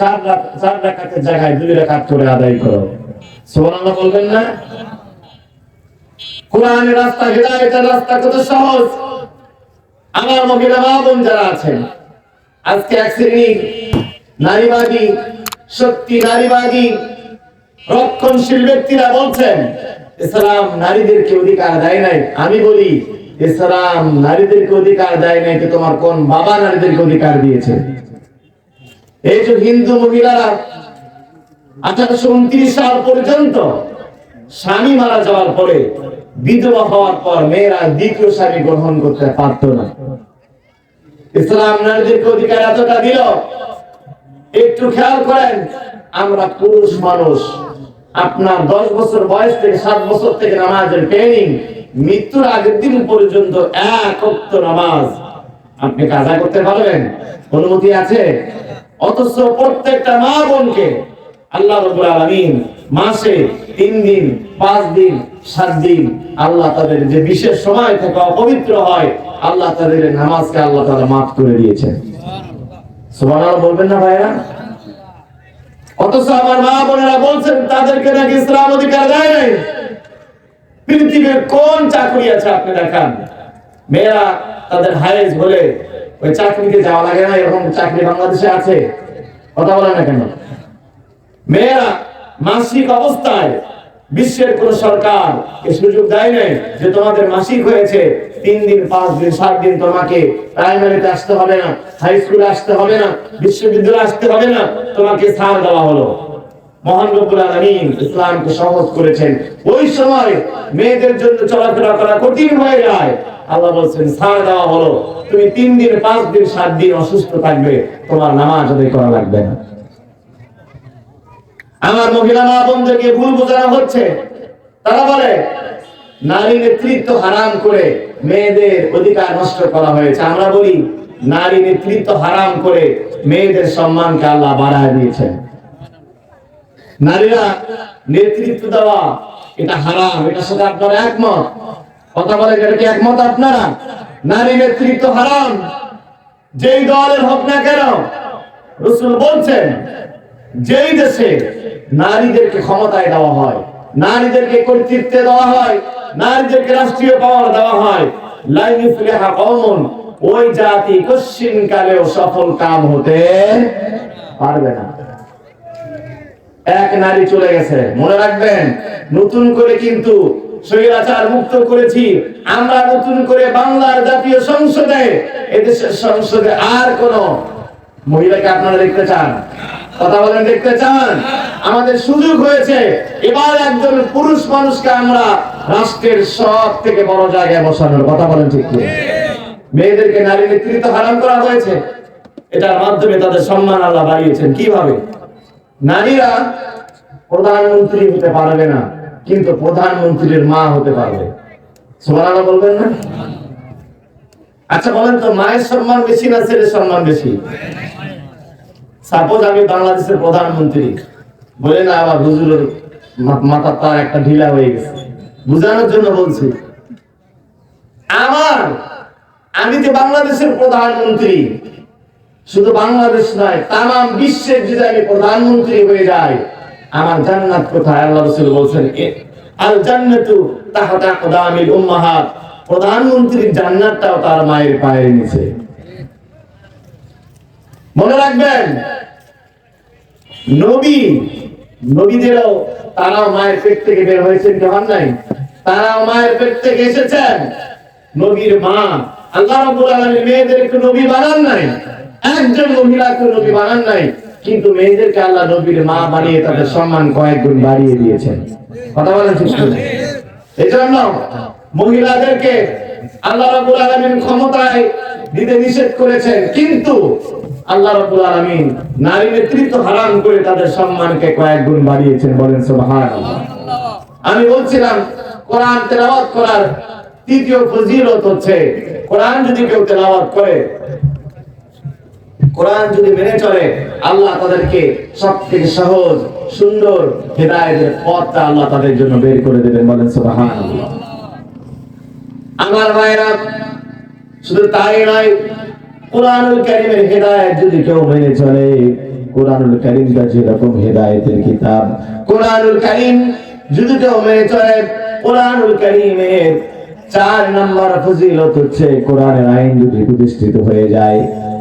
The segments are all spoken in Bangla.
চার জায়গায় দুই করে আদায় করো। বলবেন না? রাস্তা রাস্তা কত সহজ? আমার মহিলা মা বোন যারা আছেন, আজকে এক নারীবাদী শক্তি নারীবাদী, রক্ষণশীল ব্যক্তিরা বলছেন, ইসলাম নারীদেরকে অধিকার দেয় নাই। আমি বলি, ইসলাম নারীদেরকে অধিকার দেয় নাই তোমার কোন বাবা নারীদেরকে অধিকার দিয়েছে? এই যে হিন্দু মহিলারা আঠারোশো উনত্রিশ সাল পর্যন্ত স্বামী মারা যাওয়ার পরে বিধবা হওয়ার পর মেয়েরা দ্বিতীয় স্বামী গ্রহণ করতে পারত না। ইসলাম নারীদেরকে অধিকার এতটা দিল, একটু খেয়াল করেন, আমরা পুরুষ মানুষ, আপনার দশ বছর বয়স থেকে সাত বছর থেকে নামাজের ট্রেনিং মৃত্যুর আগের দিন পর্যন্ত এক নামাজ। আপনি কাজা করতে পারবেন? অনুমতি আছে? অথচ প্রত্যেকটা মা বোনকে আল্লাহ রবুল আলমিন মাসে তিন দিন, পাঁচ দিন, সাত দিন আল্লাহ তাদের যে বিশেষ সময় থেকে অপবিত্র হয়, আল্লাহ তাদের নামাজকে আল্লাহ তারা মাফ করে দিয়েছেন। সুবহানাল্লাহ বলবেন না ভাইরা অথচ আমার মা বোনেরা বলছেন, তাদেরকে নাকি ইসলাম অধিকার দেয় নাই। পৃথিবীর কোন চাকরি আছে আপনি দেখান। মেয়েরা তাদের হায়েজ বলে ওই চাকরিতে যাওয়া লাগে না, এরকম চাকরি বাংলাদেশে আছে। কথা বলে না কেন? মেয়েরা মাসিক অবস্থায় বিশ্বের কোন সরকার এ সুযোগ দেয় নাই যে তোমাদের মাসিক হয়েছে, তিন দিন, পাঁচ দিন, সাত দিন তোমাকে প্রাইমারিতে আসতে হবে না, হাই স্কুলে আসতে হবে না, বিশ্ববিদ্যালয়ে আসতে হবে না, তোমাকে ছাড় দেওয়া হলো। মহান রব্বুল আলামিন ইসলামকে সহজ করেছেন। ওই সময় মেয়েদের জন্য চলাফেরা করা কঠিন হয়ে যায়। আল্লাহ বলছেন, ছাড় দেওয়া হলো। তুমি তিন দিন, পাঁচ দিন, সাত দিন অসুস্থ থাকবে। তোমার নামাজ আদায় করা লাগবে না। আমার মহিলা মা বোনদেরকে ভুল বোঝানো হচ্ছে। তারা বলে, নারী নেতৃত্ব হারাম করে মেয়েদের অধিকার নষ্ট করা হয়েছে। আমরা বলি, নারী নেতৃত্ব হারাম করে মেয়েদের সম্মানকে আল্লাহ বাড়ায় দিয়েছেন। নারীরা নেতৃত্ব দেওয়া, এটা হারাম এটার সাথে আপনারা একমত। কথা বলে এটা কি একমত আপনারা? নারী নেতৃত্ব হারাম, যেই দলের হোক না কেন, রসুল বলছেন, যেই দেশে নারীদেরকে ক্ষমতায় দেওয়া হয়, নারীদেরকে কর্তৃত্বে দেওয়া হয়, নারীদেরকে রাষ্ট্রীয় পাওয়ার দেওয়া হয় লাইন ইফলিহা কওমুন, ওই জাতি কশ্চিন কালেও সফল কাম হতে পারবে না। এক নারী চলে গেছে। মনে রাখবেন, নতুন করে কিন্তু মুক্ত করেছি। আমরা নতুন করে বাংলার জাতীয় সংসদে, এদেশের সংসদে আর কোন মহিলাকে আপনারা দেখতে চান? কথা বলেন, দেখতে চান? আমাদের সুযোগ হয়েছে। এবার একজন পুরুষ মানুষকে আমরা রাষ্ট্রের সব থেকে বড় জায়গায় বসানোর। কথা বলেন ঠিক মেয়েদেরকে নারী নেতৃত্ব হারাম করা হয়েছে। এটার মাধ্যমে তাদের সম্মান আল্লাহ বাড়িয়েছেন। কীভাবে? নারীরা প্রধানমন্ত্রী হতে পারবে না, কিন্তু প্রধানমন্ত্রীর মা হতে পারবে। সুবহানাল্লাহ বলবেন না? আচ্ছা বলেন তো, মায়ের সম্মান বেশি না ছেলের সম্মান বেশি? সাপোজ আমি বাংলাদেশের প্রধানমন্ত্রী, বলে না আবার হুজুরের মা- মাথার তার একটা ঢিলা হয়ে গেছে। বুঝানোর জন্য বলছি, আমার, আমি যে বাংলাদেশের প্রধানমন্ত্রী শুধু বাংলাদেশ নয় তাম বিশ্বের যদি আমি প্রধানমন্ত্রী হয়ে যাই আমার জান্নাত কোথায়? আল্লাহ রসুল বলছেন, এ- আল জান্নাতু তাহতা কদামিল উম্মাহাত। প্রধানমন্ত্রীর জান্নাতটাও তার মায়ের পায়ের নিচে। মনে রাখবেন, নবী, নবীদেরও তারাও মায়ের পেট থেকে বের হয়েছেন কি হন নাই? তারাও মায়ের পেট থেকে এসেছেন। নবীর মা, আল্লাহ রাব্বুল আলামিন মেয়েদেরকে নবী বানান নাই। একজন মহিলাকে নবী বানান নাই, কিন্তু মেয়েদেরকে আল্লাহ নবীর মা বানিয়ে তাদের সম্মান কয়েক গুণ বাড়িয়ে দিয়েছেন। কথা বলেন এই জন্য মহিলাদেরকে আল্লাহ রাব্বুল আলামিন ক্ষমতায় দিতে নিষেধ করেছেন, কিন্তু আল্লাহ রাব্বুল আলামিন নারী নেতৃত্ব হারাম করে তাদের সম্মানকে কয়েক গুণ বাড়িয়েছেন, বলেন সুবহানাল্লাহ। আমি বলছিলাম, কোরআন তেলাওয়াত করার তৃতীয় ফজিলত হচ্ছে, কোরআন যদি কেউ তেলাওয়াত করে কোরআন যদি মেনে চলে, আল্লাহ তাদেরকে সব থেকে সহজ, সুন্দর হেদায়েতের পথটা আল্লাহ তাদের জন্য বের করে দেবেন বলেন সুবহানাল্লাহ। আমার ভাইরা শুধু তাই নয়, কোরআনুল কারীমের হেদায়েত যদি কেউ মেনে চলে, কোরআনুল কারীমটা যেরকম হেদায়েতের কিতাব, কোরআনুল কারীম যদি কেউ মেনে চলে, কোরআনুল কারীমের চার নম্বর ফজিলত হচ্ছে কোরআনের আইন যদি প্রতিষ্ঠিত হয়ে যায়।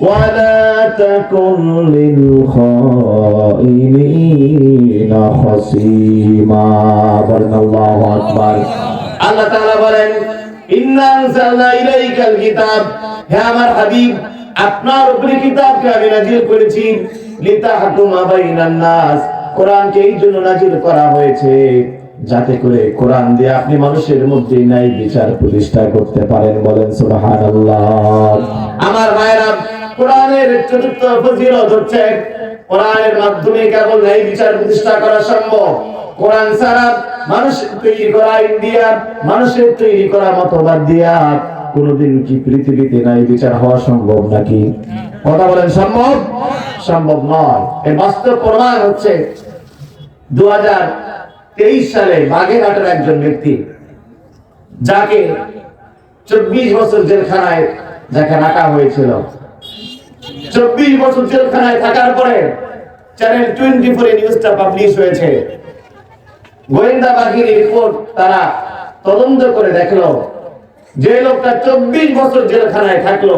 ولا تكن للخائنين خصيما بارك الله أكبر الله تعالى বলেন ইন্না আনজালনা ইলাইকাল কিতাব হে আমার হাবিব আপনার উপরে কিতাবকে আমি নাজিল করেছি লিতাহকুমা বাইনান নাস কোরআনকে এই জন্য নাজিল করা হয়েছে যাতে করে কোরআন দিয়ে আপনি মানুষের মধ্যে ন্যায় বিচার প্রতিষ্ঠা করতে পারেন বলেন সুবহানাল্লাহ আমার ভাইরা কোরআনের চতুর্থ ফজিলত হচ্ছে কোরআনের মাধ্যমে কেবল ন্যায় বিচার প্রতিষ্ঠা করা সম্ভব। কোরআন ছাড়া মানুষের তৈরি করা ইন্ডিয়া মানুষের তৈরি করা মতবাদ দিয়া কোনদিন কি পৃথিবীতে নাই বিচার হওয়া সম্ভব নাকি? কথা বলেন, সম্ভব? সম্ভব নয়। এর বাস্তব প্রমাণ হচ্ছে দু হাজার তেইশ সালে বাগেরহাটের একজন ব্যক্তি, যাকে চব্বিশ বছর জেলখানায় যাকে রাখা হয়েছিল। চব্বিশ বছর জেলখানায় থাকার পরে চ্যানেল টোয়েন্টি ফোরে নিউজটা পাবলিশ হয়েছে। গোয়েন্দা বাহিনীর রিপোর্ট তারা তদন্ত করে দেখল। যে লোকটা চব্বিশ বছর জেলখানায় থাকল,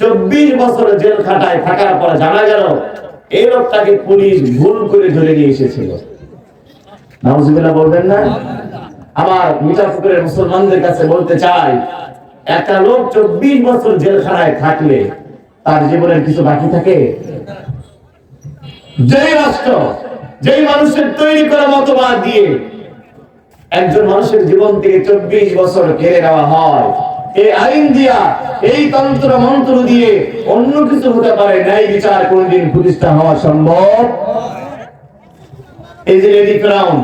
চব্বিশ বছর জেল খাটায় থাকার পর জানা গেল, এই লোকটাকে পুলিশ ভুল করে ধরে নিয়ে এসেছিল। নাউজুবিল্লাহ বলবেন না? আমার মিঠাপুকুরের মুসলমানদের কাছে বলতে চাই, একটা লোক চব্বিশ বছর জেলখানায় থাকলে তার জীবনের কিছু বাকি থাকে? যেই রাষ্ট্র, যেই মানুষের তৈরি করা মতবাদ দিয়ে একজন মানুষের জীবন থেকে চব্বিশ বছর কেড়ে নেওয়া হয়। এই আইন দিয়া, এই তন্ত্র মন্ত্র দিয়ে অন্য কিছু হতে পারে, ন্যায় বিচার কোনদিন প্রতিষ্ঠা হওয়া সম্ভব? এই যে লেডি ক্রাউন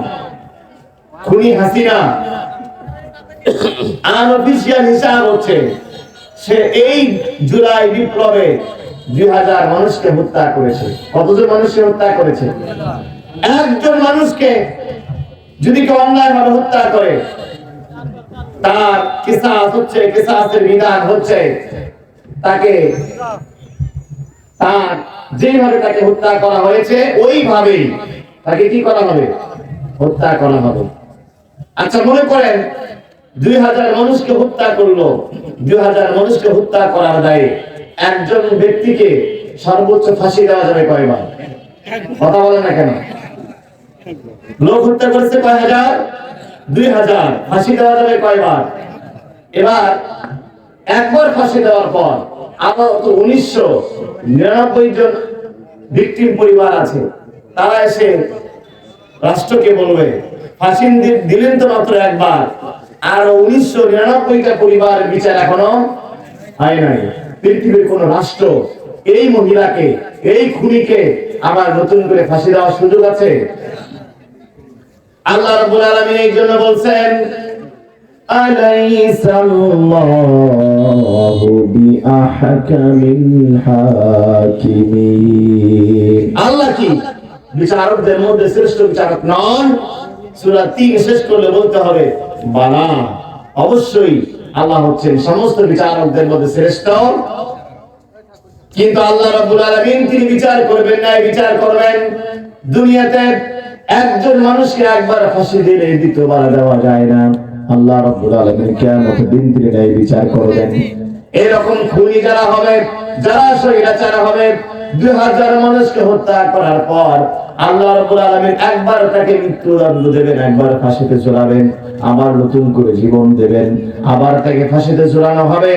খুনি হাসিনা, আনঅফিসিয়াল হিসাব হচ্ছে। সে এই জুলাই বিপ্লবে দুই হাজার মানুষকে হত্যা করেছে। কতজন মানুষকে হত্যা করেছে? একজন মানুষকে যদি কেউ অন্যায় ভাবে হত্যা করে, তার কিসাস হচ্ছে, কিসাসের বিধান হচ্ছে। তাকে তার যেভাবে তাকে হত্যা করা হয়েছে, ওইভাবেই তাকে কি করা হবে? হত্যা করা হবে। আচ্ছা মনে করেন দুই হাজার মানুষকে হত্যা করল। দুই হাজার মানুষকে হত্যা করার দায়ে একজন ব্যক্তিকে সর্বোচ্চ ফাঁসি দেওয়া যাবে কয়বার? কথা না কেন? লোক হত্যা করেছে কয় হাজার দুই হাজার। ফাঁসি দেওয়া যাবে কয়বার? এবার একবার ফাঁসি দেওয়ার পর আবার তো উনিশশো নিরানব্বই জন ভিকটিম পরিবার আছে। তারা এসে রাষ্ট্রকে বলবে, ফাঁসি দিলেন তো মাত্র একবার। আর উনিশশো নিরানব্বইটা পরিবার বিচার এখনও হয় নাই। পৃথিবীর কোন রাষ্ট্র এই মহিলাকে, এই খুনিকে আবার নতুন করে ফাঁসি দেওয়ার সুযোগ আছে? আল্লাহ রাব্বুল আলামিন এই জন্য বলছেন আল্লাহ কি? বিচারকদের মধ্যে শ্রেষ্ঠ বিচারক নন। সূরা 3 শেষ করলে বলতে হবে বালা। অবশ্যই আল্লাহ হচ্ছেন সমস্ত বিচারকদের মধ্যে শ্রেষ্ঠ। কিন্তু আল্লাহ রাব্বুল আলামিন তিনি বিচার করবেন না বিচার করবেন দুনিয়াতে একজন মানুষকে একবার ফাঁসি দিলে দ্বিতীয়বার দেওয়া যায় না। আল্লাহ রাব্বুল আলামিন কিয়ামত দিন তিনি বিচার করবেন। এরকম খুনি যারা হবে, যারা স্বৈরাচার হবে দুই হাজার মানুষকে হত্যা করার পর আল্লাহ রাব্বুল আলামিন একবার তাকে মৃত্যুদণ্ড দেবেন, একবার ফাঁসিতে ঝোলাবেন, আবার নতুন করে জীবন দেবেন, আবার তাকে ফাঁসিতে ঝোলানো হবে,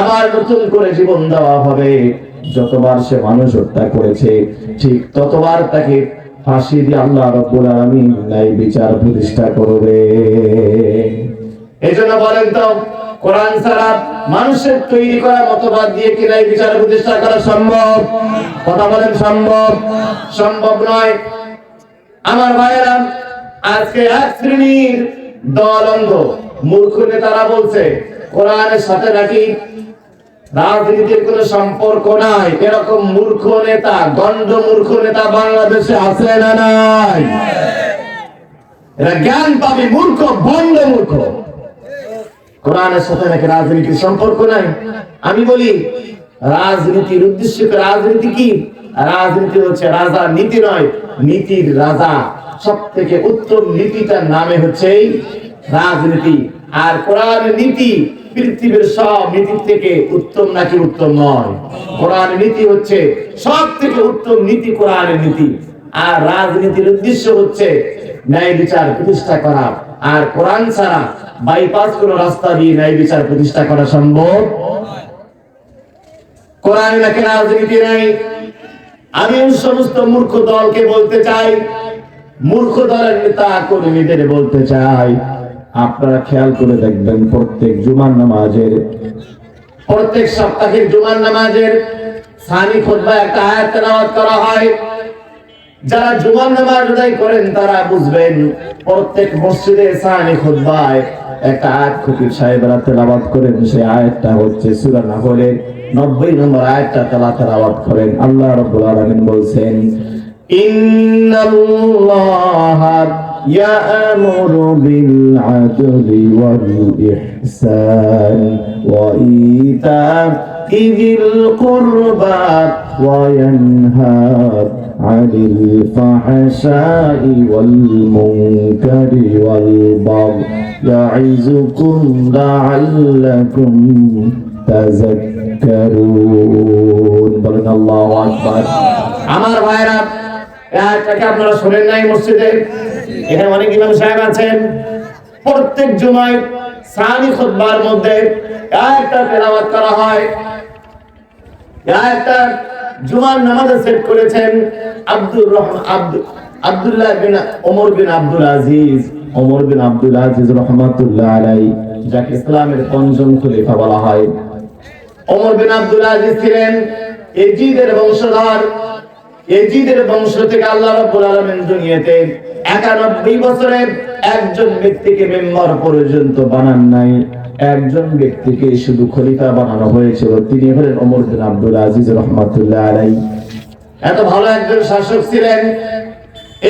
আবার নতুন করে জীবন দেওয়া হবে। যতবার সে মানুষ হত্যা করেছে, ঠিক ততবার তাকে ফাঁসি দিয়ে আল্লাহ রাব্বুল আলামিন ন্যায় বিচার প্রতিষ্ঠা করবে। এই জন্য বলেন তো কোরআন ছাড়া মানুষের তৈরি করা মতবাদ দিয়ে কি নাই বিচার প্রতিষ্ঠা করা সম্ভব? কথা বলেন সম্ভব? সম্ভব নয়। আমার ভাইয়েরা, আজকে এক শ্রেণির দল অন্ধ, মূর্খ নেতারা বলছে, কোরআনের সাথে নাকি রাজনীতির কোনো সম্পর্ক নাই? এরকম মূর্খ নেতা, গণ্ড মূর্খ নেতা বাংলাদেশে আছে না নাই? এরা জ্ঞান পাবে মূর্খ বন্ড মূর্খ। কোরআনের সাথে নাকি রাজনীতির সম্পর্ক নাই? আমি বলি, রাজনীতির উদ্দেশ্য রাজনীতি কি? রাজনীতি হচ্ছে রাজা নীতি নয়, নীতির রাজা। সব থেকে উত্তম নীতিটার নামে হচ্ছে রাজনীতি। আর কোরআনের নীতি পৃথিবীর সব নীতির থেকে উত্তম নাকি উত্তম নয়? কোরআন নীতি হচ্ছে সব থেকে উত্তম নীতি কোরআনের নীতি। আর রাজনীতির উদ্দেশ্য হচ্ছে ন্যায় বিচার প্রতিষ্ঠা করা। আর কোরআন ছাড়া বাইপাস কোন রাস্তা দিয়ে ন্যায় বিচার প্রতিষ্ঠা করা সম্ভব? কোরআনে নাকি রাজনীতি নাই আমি সমস্ত মূর্খ দলকে বলতে চাই। মূর্খ দলের নেতা কর্মীদের বলতে চাই আপনারা খেয়াল করে দেখবেন, প্রত্যেক জুমার নামাজের, প্রত্যেক সপ্তাহের জুমার নামাজের সানি খুতবা একটা আয়াত তেলাওয়াত করা হয়। যারা জুমার নামাজ আদায় করেন তারা বুঝবেন প্রত্যেক মসজিদে সানি খুতবায় একটা আয়াত খতিব সাহেবরা তেলাওয়াত করেন সেই আয়াতটা হচ্ছে সূরা নাহলের 90 নম্বর আয়াতটা তেলা তেলাওয়াত করেন আল্লাহ রাব্বুল আলামিন বলছেন إن الله يأمر بالعدل والإحسان وإيتاء ذي القربى وينهى عن الفحشاء والمنكر والبغي يعظكم لعلكم تذكرون بلغ الله أكبر আমার ভাইরা এটাকে আপনারা শোনেন নাই মসজিদে এখানে অনেক ইমাম সাহেব আছেন প্রত্যেক জুমায় সানি খুতবার মধ্যে একটা তেলাওয়াত করা হয় একটা জুমার নামাজে সেট করেছেন আব্দুর রহমান আব্দুল আব্দুল্লাহ বিন, ওমর বিন আব্দুল আজিজ। ওমর বিন আব্দুল আজিজ রহমাতুল্লাহ আলাই, যাকে ইসলামের পঞ্চম খলিফা বলা হয়। ওমর বিন আব্দুল আজিজ ছিলেন এজিদের বংশধর। এজিদের বংশ থেকে আল্লাহ রাব্বুল আলামিন দুনিয়াতে 91 বছরে একজন ব্যক্তিকে মেম্বার পর্যন্ত বানান নাই। একজন ব্যক্তিকে শুধু খলিফা বানানো হয়েছিল। তিনি হলেন ওমর বিন আব্দুল আজিজ রহমাতুল্লাহ আলাই এত ভালো একজন শাসক ছিলেন।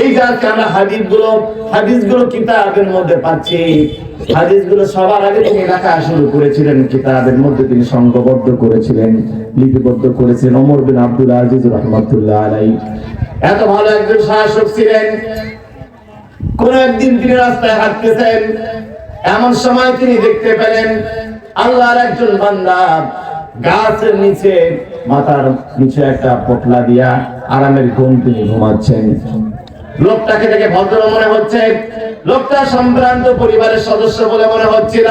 এই যে আজকে হাদিসগুলো হাদিসগুলো কিতাবের মধ্যে পাচ্ছি। হাদিসগুলো সবার আগে তিনি শুরু করেছিলেন। কিতাবের মধ্যে তিনি সংঘবদ্ধ করেছিলেন, লিপিবদ্ধ ওমর বিন আব্দুল আজিজ রহমাতুল্লাহ আলাই এত ভালো একজন শাসক ছিলেন। কোন একদিন তিনি রাস্তায় হাঁটতেছেন, এমন সময় তিনি দেখতে পেলেন আল্লাহর একজন বান্দা গাছের নিচে, মাথার নিচে একটা পটলা দিয়া আরামের ঘুম তিনি ঘুমাচ্ছেন। লোকটাকে দেখে ভদ্র মনে হচ্ছে, লোকটা সম্ভ্রান্ত পরিবারের সদস্য বলে মনে হচ্ছিল।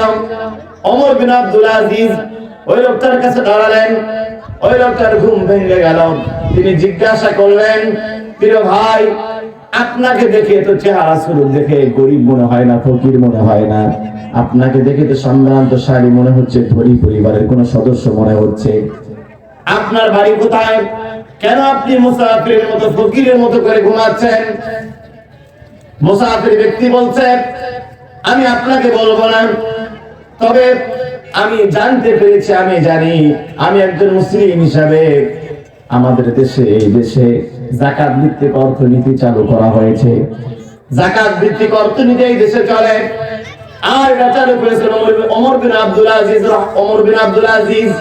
অমর বিন আব্দুল আজিজ ওই লোকটার কাছে দাঁড়ালেন, ওই লোকটার ঘুম ভেঙে গেল। তিনি জিজ্ঞাসা করলেন, প্রিয় ভাই আপনাকে দেখে তো চেহারা শুরু দেখে গরিব মনে হয় না, ফকির মনে হয় না। আপনাকে দেখে তো সম্ভ্রান্ত শাড়ি মনে হচ্ছে, ধনী পরিবারের কোন সদস্য মনে হচ্ছে। আপনার বাড়ি কোথায়? কেন আপনি মুসাফিরের মতো, ফকিরের মতো করে ঘুমাচ্ছেন? মুসাফির ব্যক্তি বলছে, আমি আপনাকে বলব না, তবে আমি জানতে পেরেছি, আমি জানি, আমি একজন মুসলিম হিসাবে আমাদের দেশে, এই দেশে জাকাত ভিত্তিক অর্থনীতি চালু করা হয়েছে। জাকাত ভিত্তিক অর্থনীতি এই দেশে চলে। আর এটা চালু করেছেন ওমর বিন আব্দুল আজিজ ওমর বিন আব্দুল আজিজ।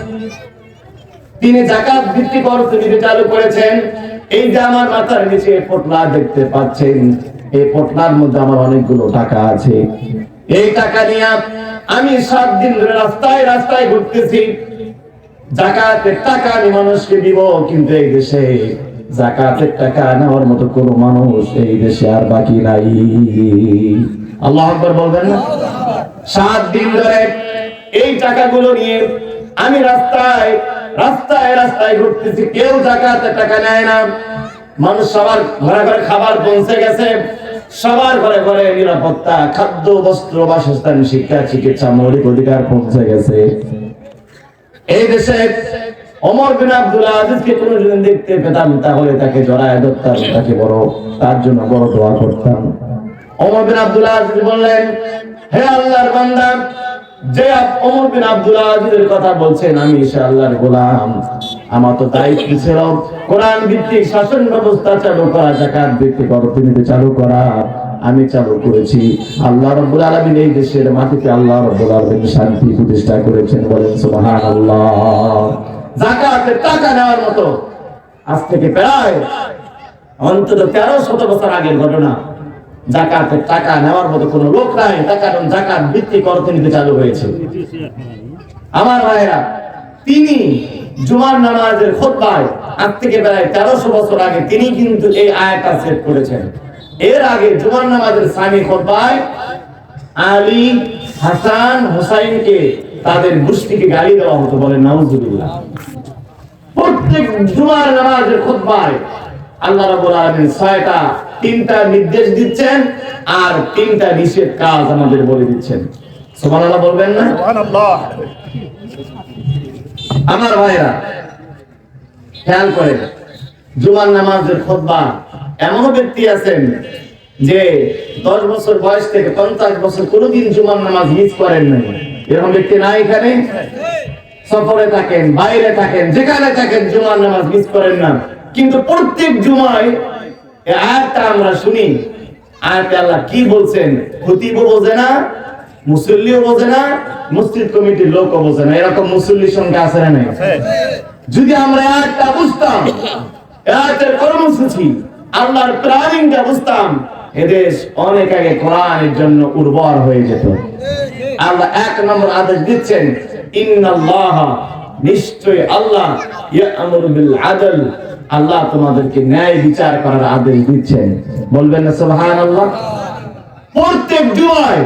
তিনি জাকাত ভিত্তিক অর্থনীতি চালু করেছেন। এই যে আমার মাথার নিচে পটলা দেখতে পাচ্ছেন, এই পটলার মধ্যে আমার অনেকগুলো টাকা আছে। এই টাকা নিয়ে আমি সাত দিন ধরে রাস্তায় রাস্তায় ঘুরতেছি। জাকাতের টাকা আমি মানুষকে দিব, কিন্তু এই দেশে জাকাতের টাকা নেওয়ার মতো কোনো মানুষ এই দেশে আর বাকি নাই। আল্লাহ আকবর বলবেন না? সাত দিন ধরে এই টাকাগুলো নিয়ে আমি রাস্তায় রাস্তায় রাস্তায় ঘুরতেছি। কেউ জাকাতের টাকা নেয় না। মানুষ সবার ঘরে ঘরে খাবার পৌঁছে গেছে। সবার ঘরে ঘরে নিরাপত্তা, খাদ্য, বস্ত্র, বাসস্থান, শিক্ষা, চিকিৎসা, মৌলিক অধিকার পৌঁছে গেছে। এই দেশে ওমর বিন আব্দুল আজিজকে যদি দেখতে পেতাম, তাহলে তাকে জড়ায় ধরতাম, তাকে বড়, তার জন্য বড় দোয়া করতাম। ওমর বিন আব্দুল আজিজ বললেন, হে আল্লাহর বান্দা, যে ওমর বিন আব্দুল আজিজের কথা বলছেন, আমি সে আল্লাহর গোলাম। আমার তো দায়িত্ব ছিল, কোরআন ভিত্তিক শাসন ব্যবস্থা চালু করা জাকাত ভিত্তিক অর্থনীতি চালু করা। আমি চালু করেছি। আল্লাহ রব্বুল আলামিন এই দেশের মাটিতে আল্লাহ রব্বুল আলামিন শান্তি প্রতিষ্ঠা করেছেন বলেন সুবহানাল্লাহ। জাকাতের টাকা নেওয়ার মতো। আজ থেকে প্রায় অন্তত তেরো শত বছর আগের ঘটনা। জাকাতের টাকা নেওয়ার মতো কোনো লোক নাই। কারণ জাকাত ভিত্তিক অর্থনীতি চালু হয়েছে। আমার ভাইরা তিনি জুমার নামাজের খোদ্বায় আজ থেকে প্রায় তেরোশো বছর আগে তিনি কিন্তু এই আয়াতটা সেট করেছেন। এর আগে জুমার নামাজের সানি খোদ্বায় আলী হাসান হুসাইনকে তাদের গোষ্ঠীকে গালি দেওয়া হতো বলে নাউজুবিল্লাহ। প্রত্যেক জুমার নামাজের খুতবায় আল্লাহ রাব্বুল আলামিন ছয়টা তিনটা নির্দেশ দিচ্ছেন আর তিনটা নিষেধ কাজ আমাদের বলে দিচ্ছেন। সুবহানাল্লাহ বলবেন না? আমার ভাইরা খেয়াল করেন জুমার নামাজের খুতবা এমনও ব্যক্তি আছেন যে দশ বছর বয়স থেকে পঞ্চাশ বছর কোনোদিন জুমার নামাজ মিস করেন নাই। এরকম ব্যক্তি নাই এখানে? সফরে থাকেন, বাইরে থাকেন, যেখানে থাকেন, জুমার নামাজ মিস করেন না। কিন্তু প্রত্যেক জুমায় আয়াতটা আমরা শুনি। আয়াতে আল্লাহ কি বলছেন? বোঝে না, মুসল্লিও বোঝে না, মসজিদ কমিটির লোকও বোঝে না। এরকম মুসল্লির না যদি আমরা একটা বুঝতাম এর কর্মসূচি, আল্লাহর প্ল্যানিংটা বুঝতাম এদেশ অনেক আগে কোরআনের জন্য উর্বর হয়ে যেত। আল্লাহ এক নম্বর আদেশ দিচ্ছেন, ইন্নাল্লাহ নিশ্চয় আল্লাহ ইয়ামুরু বিল আদল। আল্লাহ তোমাদেরকে ন্যায় বিচার করার আদেশ দিচ্ছেন। বলবেন না, সুবহানাল্লাহ? প্রত্যেক জুমায়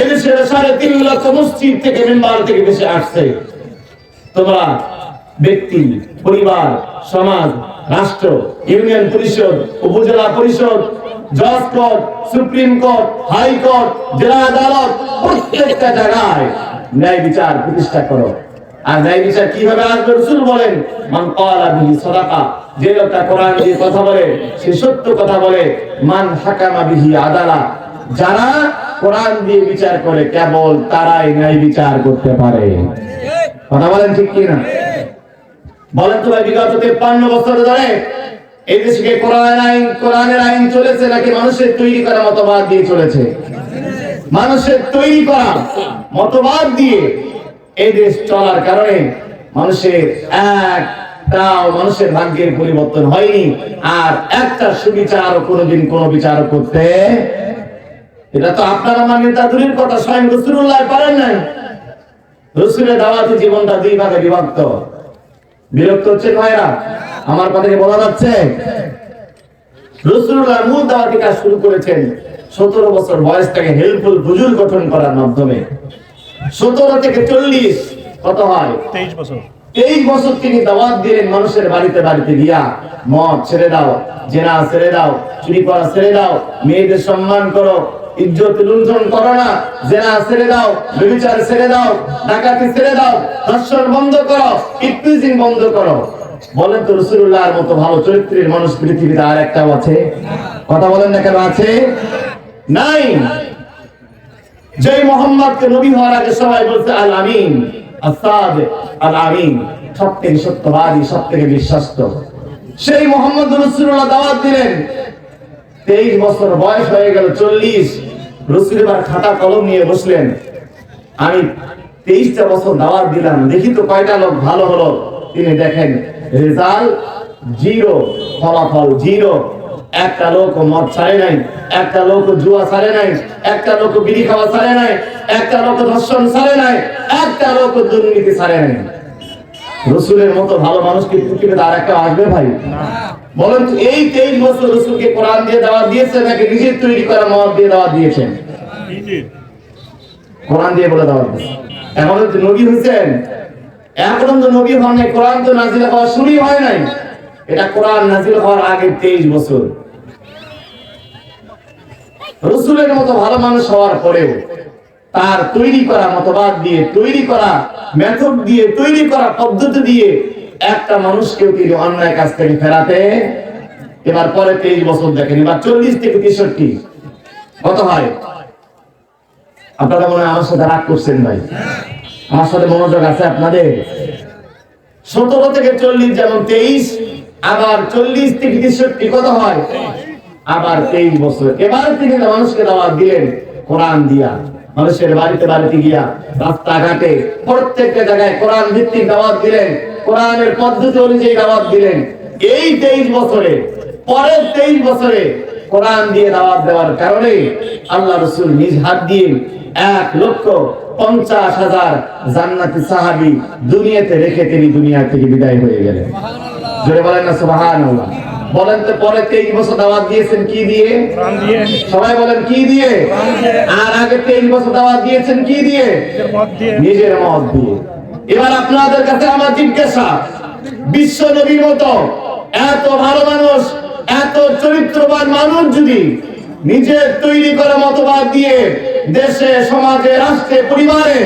এদেশের সাড়ে তিন লক্ষ মসজিদ থেকে মেম্বার থেকে দেশে আসছে। তোমরা ব্যক্তি, পরিবার, সমাজ, রাষ্ট্র, ইউনিয়ন পরিষদ, উপজেলা পরিষদ জজ কোর্ট সুপ্রিম কোর্ট, হাইকোর্ট, জেলা আদালত, প্রত্যেকটা জায়গায় ন্যায় বিচার প্রতিষ্ঠা করো। আর ন্যায় বিচার কীভাবে আসবে? রসুল বলেন, মান ক্বালা বিহি সাদাকা যে লোকটা কোরআন দিয়ে কথা বলে, সে সত্য কথা বলে, মান হাকামা বিহি আদালা যারা কোরআন দিয়ে বিচার করে, কেবল তারাই ন্যায় বিচার করতে পারে। কথা বলেন ঠিক কি না বলেন তো ভাই, বিগত তেপ্পান্ন বছর ধরে এই দেশকে কোরআন আইন, কোরআনের আইন চলেছে নাকি মানুষের তৈরি করা মতবাদ দিয়ে চলেছে? মানুষের তৈরি করা মতবাদ দিয়ে এই দেশ চলার কারণে মানুষের মানুষের ভাগ্যের পরিবর্তন হয়নি। আর একটা সুবিচার কোনোদিন কোনো বিচার করতে এটা তো আপনার আমার নেতা দূরের কথা, স্বয়ং রসুল্লাহ পারেন নাই। রসুলের দাওয়াতি জীবনটা দুই ভাগে বিভক্ত। বিরক্ত হচ্ছে ভাইরা। আমার কথা কি বলা যাচ্ছে? রসুল্লাহ মূল দাওয়াতি কাজ শুরু করেছেন সতেরো বছর বয়স থেকে হেল্পফুল বুজুর গঠন করার মাধ্যমে। সতেরো থেকে চল্লিশ কত হয়? তেইশ বছর। তেইশ বছর তিনি দাওয়াত দিলেন মানুষের বাড়িতে বাড়িতে গিয়া মদ ছেড়ে দাও জেনা ছেড়ে দাও চুরি করা ছেড়ে দাও মেয়েদের সম্মান করো ইজ্জত লুণ্ঠন করো না জেনা ছেড়ে দাও ব্যভিচার ছেড়ে দাও ডাকাতি ছেড়ে দাও ধর্ষণ বন্ধ করো ইফতিজিং বন্ধ করো। বলেন তো রসুল্লাহর মতো ভালো চরিত্রের মানুষ পৃথিবীতে আর একটাও আছে? কথা বলেন না কেন আছে? নাই। যে মোহাম্মদকে নবী হওয়ার আগে সবাই বলছে, আল আমিন আসাদ আল আমিন। সব থেকে সত্যবাদী সব থেকে সেই মোহাম্মদ রসুল্লাহ দাওয়াত দিলেন। তেইশ বছর বয়স হয়ে গেল, চল্লিশ। রসুল এবার খাতা কলম নিয়ে বসলেন। আমি তেইশটা বছর দাওয়াত দিলাম। দেখি তো কয়টা লোক ভালো হলো। তিনি দেখেন রেজাল্ট জিরো ফলাফল জিরো। একটা লোক মদ ছাড়ে নাই একটা লোক জুয়া ছাড়ে নাই একটা লোক বিড়ি খাওয়া ছাড়ে নাই একটা লোক ধর্ষণ ছাড়ে নাই একটা লোক দুর্নীতি ছাড়ে নাই। রসুলের মতো ভালো মানুষ কি পৃথিবীতে আর একটা আসবে ভাই? বলেন এই তেইশ বছর রসুলকে কোরআন দিয়ে দেওয়া দিয়েছে নাকি নিজের তৈরি করা মত দিয়ে দেওয়া দিয়েছেন কোরআন দিয়ে বলে দেওয়া দিয়েছে। এখন নবী হয়েছেন এখনও তো নবী হন নাই, কোরআন তো নাজিল হওয়া শুরুই হয় নাই। এটা কোরআন নাজিল হওয়ার আগে তেইশ বছর। রসুলের মতো ভালো মানুষ হওয়ার পরেও তার তৈরি করা মতবাদ দিয়ে, তৈরি করা মেথড দিয়ে, তৈরি করা পদ্ধতি দিয়ে একটা মানুষকেও তিনি অন্যায় কাছ থেকে ফেরাতে, এবার পরে তেইশ বছর দেখেন, এবার চল্লিশ থেকে তেষট্টি। কত হয়? আপনারা মনে হয় আমার সাথে রাগ করছেন ভাই। আমার সাথে মনোযোগ আছে আপনাদের? সতেরো থেকে চল্লিশ যেমন তেইশ, আবার চল্লিশ থেকে তেষট্টি কত হয়? আবার তেইশ বছর। এবার তিনি মানুষকে দাওয়াত দিলেন, কোরআন দিয়া। মানুষের বাড়িতে বাড়িতে গিয়া রাস্তাঘাটে প্রত্যেকটা জায়গায় কোরআন ভিত্তিক দাওয়াত দিলেন, কোরআনের পদ্ধতি অনুযায়ী দাওয়াত দিলেন। এই তেইশ বছরে, পরের তেইশ বছরে কোরআন দিয়ে দাওয়াত দেওয়ার কারণে আল্লাহ রসুল নিজ হাত দিয়ে এক লক্ষ পঞ্চাশ হাজার জান্নাতি সাহাবি দুনিয়াতে রেখে তিনি দুনিয়া থেকে বিদায় হয়ে গেলেন। জোরে বলেন না সুবাহান বলেন তো পরে তেইশ বছর দাওয়াত দিয়েছেন কি দিয়ে? সবাই বলেন কি দিয়ে? আর আগে তেইশ বছর দাওয়াত দিয়েছেন কি দিয়ে। নিজের মত দিয়ে। এবার আপনাদের কাছে আমার জিজ্ঞাসা বিশ্ব নবীর মতো এত ভালো মানুষ এত চরিত্রবান মানুষ যদি নিজের তৈরি করা মতবাদ দিয়ে দেশে, সমাজে, রাষ্ট্রে, পরিবারে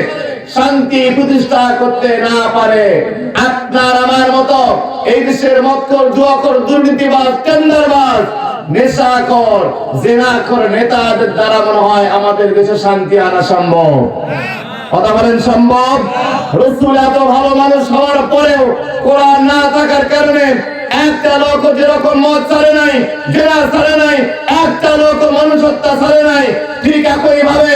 শান্তি প্রতিষ্ঠা করতে না পারে, আপনার আমার মতো এই দেশের মক্কর জুয়াকর দুর্নীতিবাজ, টেন্ডারবাজ নেশাকর জেনাকর নেতাদের দ্বারা মনে হয় আমাদের দেশে শান্তি আনা সম্ভব কথা বলেন সম্ভব? রসুল এত ভালো মানুষ হওয়ার পরেও কোরআন না থাকার কারণে একটা লোক যেরকম মদ ছাড়ে নাই, জেনা ছাড়ে নাই, একটা লোক মানুষ হত্যা ছাড়ে নাই, ঠিক একই ভাবে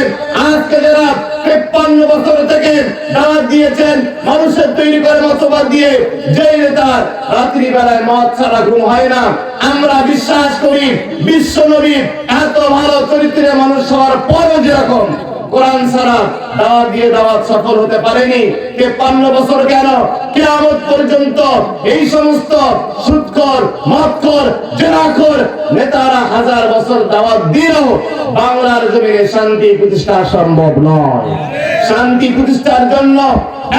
আজকে যারা তেপ্পান্ন বছর থেকে দাওয়াত দিয়েছেন, মানুষের তৈরি করে মতবাদ দিয়ে যে নেতা রাত্রি বেলায় মদ ছাড়া ঘুম হয় না, আমরা বিশ্বাস করি, বিশ্ব নবী এত ভালো চরিত্রের মানুষ হওয়ার পরও যেরকম। কোরআন ছাড়া দাওয়াত দিয়ে দাওয়াত সফল হতে পারেনি। তেপ্পান্ন বছর কেন? কেয়ামত পর্যন্ত এই সমস্ত সুৎকর মৎকর জেনাকর নেতারা হাজার বছর দাওয়াত দিলেও বাংলার জমিনে শান্তি প্রতিষ্ঠা সম্ভব নয়। শান্তি প্রতিষ্ঠার জন্য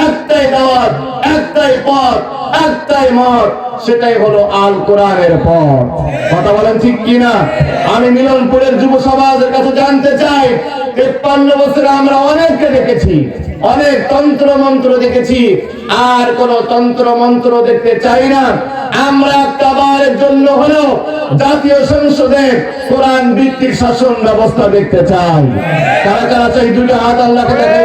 একটাই দাওয়াত, একটাই পথ, একটাই মত, সেটাই হলো আল কোরআনের পথ। কথা বলেন ঠিক কিনা? আমি মিলনপুরের যুব সমাজের কাছে জানতে চাই, তেপ্পান্ন বছরে আমরা অনেককে দেখেছি, অনেক তন্ত্র মন্ত্র দেখেছি, আর কোন তন্ত্র মন্ত্র দেখতে চাই না। আমরা একটা বারের জন্য হলেও জাতীয় সংসদে কোরআন ভিত্তিক শাসন ব্যবস্থা দেখতে চাই। কারা কারা চাই? দুটো হাত আল্লাহকে দেখাই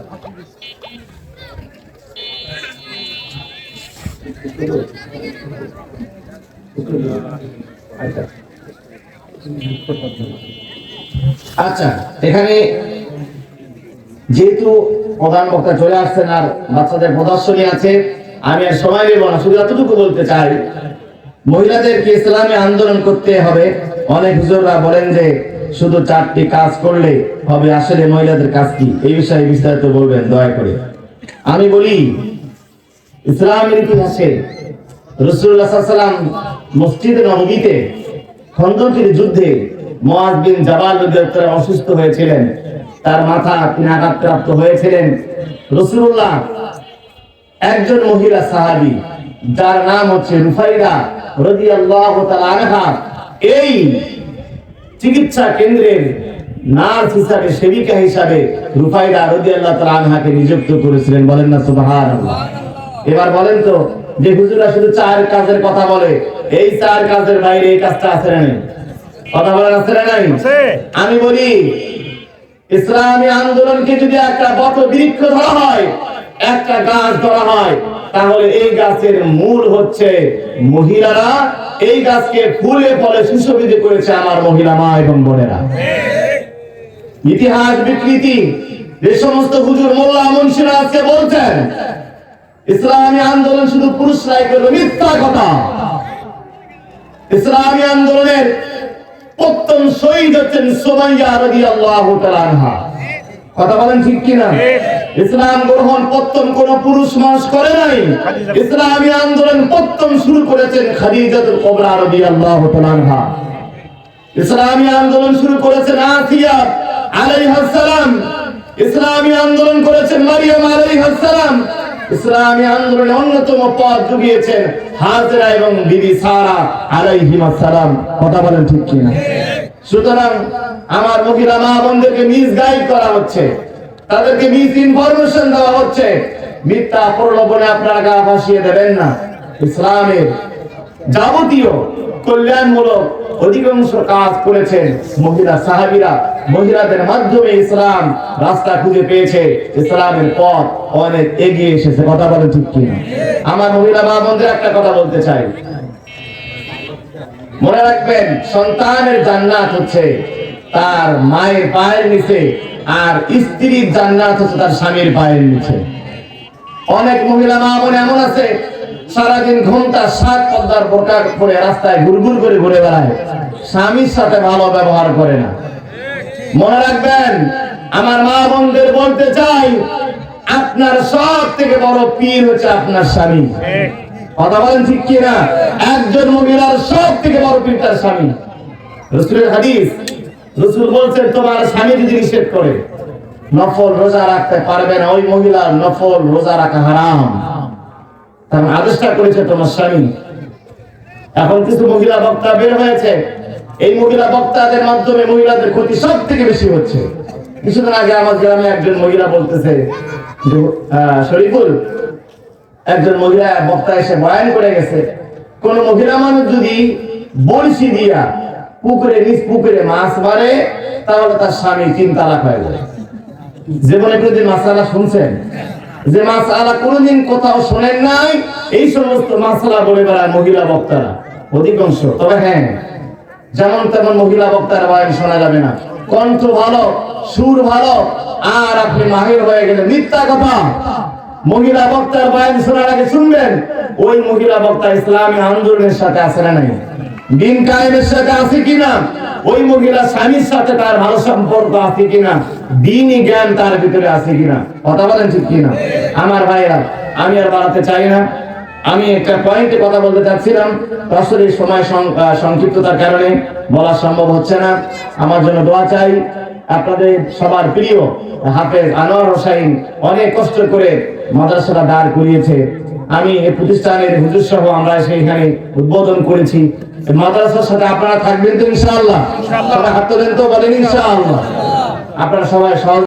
আচ্ছা এখানে যেহেতু প্রধান বক্তা চলে আসছেন আর বাচ্চাদের প্রদর্শনী আছে, আমি আর সময় নেব না, শুধু এতটুকু বলতে চাই, মহিলাদেরকে ইসলামে আন্দোলন করতে হবে। অনেক হুজুররা বলেন যে শুধু চারটি কাজ করলে হবে, আসলে মহিলাদের কাজ কি? এই বিষয়ে বিস্তারিত বলবেন, দয়া করে। আমি বলি ইসলামের ইতিহাসে রসুল্লাহ সাল্লাম মসজিদ নবীতে খন্দকের যুদ্ধে বিন জাবাল অসুস্থ হয়েছিলেন। তার মাথা তিনি আঘাতপ্রাপ্ত হয়েছিলেন। রসুল্লাহ একজন মহিলা সাহাবী, যার নাম হচ্ছে রুফাইরা রাদিয়াল্লাহু তাআলা আনহা, এই চিকিৎসা কেন্দ্রের নার্স হিসাবে, সেবিকা হিসাবে রুফাইরা রাদিয়াল্লাহু তাআলা আনহাকে নিযুক্ত করেছিলেন। বলেন না, সুবহানাল্লাহ। এবার বলেন তো যে হুজুরা শুধু চার কাজের কথা বলে এই চার কাজের বাইরে এই কাজটা আছে না কথা বলেন আছে না নাই? আমি বলি ইসলামী আন্দোলনকে যদি একটা বট বৃক্ষ ধরা হয় একটা গাছ ধরা হয় তাহলে এই গাছের মূল হচ্ছে মহিলারা। এই গাছকে ফুলে ফলে সুশোভিত করেছে আমার মহিলা মা এবং বোনেরা। ইতিহাস বিকৃতি যে সমস্ত হুজুর মোল্লা মুন্সিরা আজকে বলছেন ইসলামী আন্দোলন শুধু পুরুষরাই করবে, মিথ্যা কথা। ইসলামী আন্দোলনের প্রথম শহীদ হচ্ছেন সোমাইয়া রাদিয়াল্লাহু তাআলা আনহা। কথা বলেন ঠিক কিনা? ইসলাম গ্রহণ পত্তন কোন পুরুষ মানুষ করে নাই। ইসলামী আন্দোলন পত্তন শুরু করেছেন খাদিজাতুল কুবরা রাদিয়াল্লাহু তাআলা আনহা। ইসলামী আন্দোলন শুরু করেছেন আসিয়া আলাইহাস সালাম। ইসলামী আন্দোলন করেছেন মারিয়াম আলাইহাস সালাম। ইসলামী আন্দোলনে অন্যতম পথ জুগিয়েছেন হাজরা এবং বিবি সারা আলাইহিমা সালাম কথা বলেন ঠিক কিনা? সুতরাং আমার মহিলা মা বোনদেরকে মিস গাইড করা হচ্ছে। তাদেরকে মিস ইনফরমেশন দেওয়া হচ্ছে। মিথ্যা প্রলোভনে আপনারা গা ভাসিয়ে দেবেন না। ইসলামের যাবতীয় কল্যাণমূলক অধিকাংশ কাজ করেছেন মহিলা সাহাবিরা। মহিলাদের মাধ্যমে ইসলাম রাস্তা খুঁজে পেয়েছে। ইসলামের পথ অনেক এগিয়ে এসেছে। কথা বলে ঠিক কিনা? আমার মহিলা মা বোনদের একটা কথা বলতে চাই। মনে রাখবেন, সন্তানের জান্নাত হচ্ছে তার মায়ের পায়ের নিচে আর স্ত্রীর জান্নাত হচ্ছে তার স্বামীর পায়ের নিচে। অনেক মহিলা মা বোন এমন আছে সারাদিন ঘণ্টা সাত পদ্মার বোরকা পরে রাস্তায় ঘুরঘুর করে ঘুরে বেড়ায়। স্বামীর সাথে ভালো ব্যবহার করে না। মনে রাখবেন, আমার মা বোনদের বলতে চাই, আপনার সব থেকে বড় পীর হচ্ছে আপনার স্বামী। কথা বলেন ঠিক কিনা? একজন মহিলার সব থেকে বড় পীর তার স্বামী। রসুলের হাদিস, রসুল বলছেন, তোমার স্বামী যদি নিষেধ করে, নফল রোজা রাখতে পারবে না, ওই মহিলার নফল রোজা রাখা হারাম। তার আদেশটা করেছে তোমার স্বামী। এখন কিছু মহিলা বক্তা বের হয়েছে। এই মহিলা বক্তাদের মাধ্যমে মহিলাদের ক্ষতি সব থেকে বেশি হচ্ছে। কিছুদিন আগে আমার গ্রামে একজন মহিলা বলতেছে শরীফুল, একজন মহিলা বক্তা এসে বয়ান করে গেছে। কোন মহিলা মানুষ যদি বড়শি দিয়া পুকুরে, নিজ পুকুরে মাছ মারে, তাহলে তার স্বামী তিন তালাক হয়ে যায়। জীবনে কোনদিন মাসালা শুনছেন? যে মাসালা কোনদিন কোথাও শোনেন নাই, এই সমস্ত মাসালা বলে বেড়ায় মহিলা বক্তারা। অধিকাংশ। তবে হ্যাঁ যেমন তেমন মহিলা বক্তার বয়ান শোনা যাবে না। কণ্ঠ ভালো, সুর ভালো, আর আপনি মাহির হয়ে গেলেন মিথ্যা কথা। মহিলা বক্তার বয়ান শোনার আগে শুনবেন, ওই মহিলা বক্তা ইসলামী আন্দোলনের সাথে আসে না নাই? দিন কায়েমের সাথে আছে কিনা? ওই মহিলা স্বামীর সাথে তার ভালো সম্পর্ক আছে কিনা? দিনই জ্ঞান তার ভিতরে আছে কিনা? কথা বলেন ঠিক কিনা? আমার ভাইরা, আমি আর বাড়াতে চাই না। আমি একটা পয়েন্টে কথা বলতে চাচ্ছিলাম। তো সময় সংক্ষিপ্ততার কারণে বলা সম্ভব হচ্ছে না। আমার জন্য দোয়া চাই। আপনাদের সবার প্রিয় হাফেজ আনোয়ার হোসাইন অনেক কষ্ট করে মাদ্রাসাটা দাঁড় করিয়েছে। আমি এই প্রতিষ্ঠানের হুজুর সহ আমরা সেইখানে উদ্বোধন করেছি। মাদ্রাসার সাথে আপনারা থাকবেন তো ইনশাআল্লাহ। সবাই হাত তোলেন তো বলেন ইনশাআল্লাহ। আপনারা সবাই সহজ